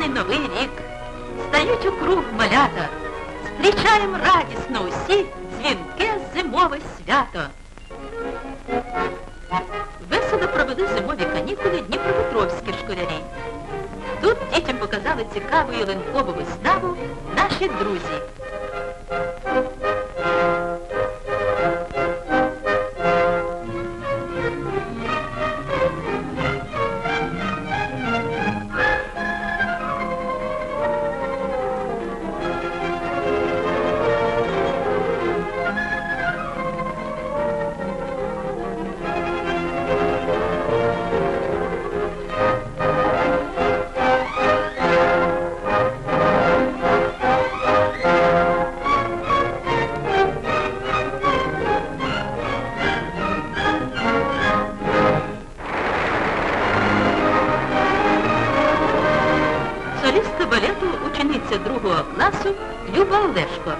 Наступний новий рік. Стають у круг малята. Зустрічаємо радісно усі дзвінке зимове свято. Весело провели зимові канікули дніпропетровські школярі. Тут дітям показали цікаву ялинкову виставу наші друзі. наряду учениця другого класу Люба Олешко.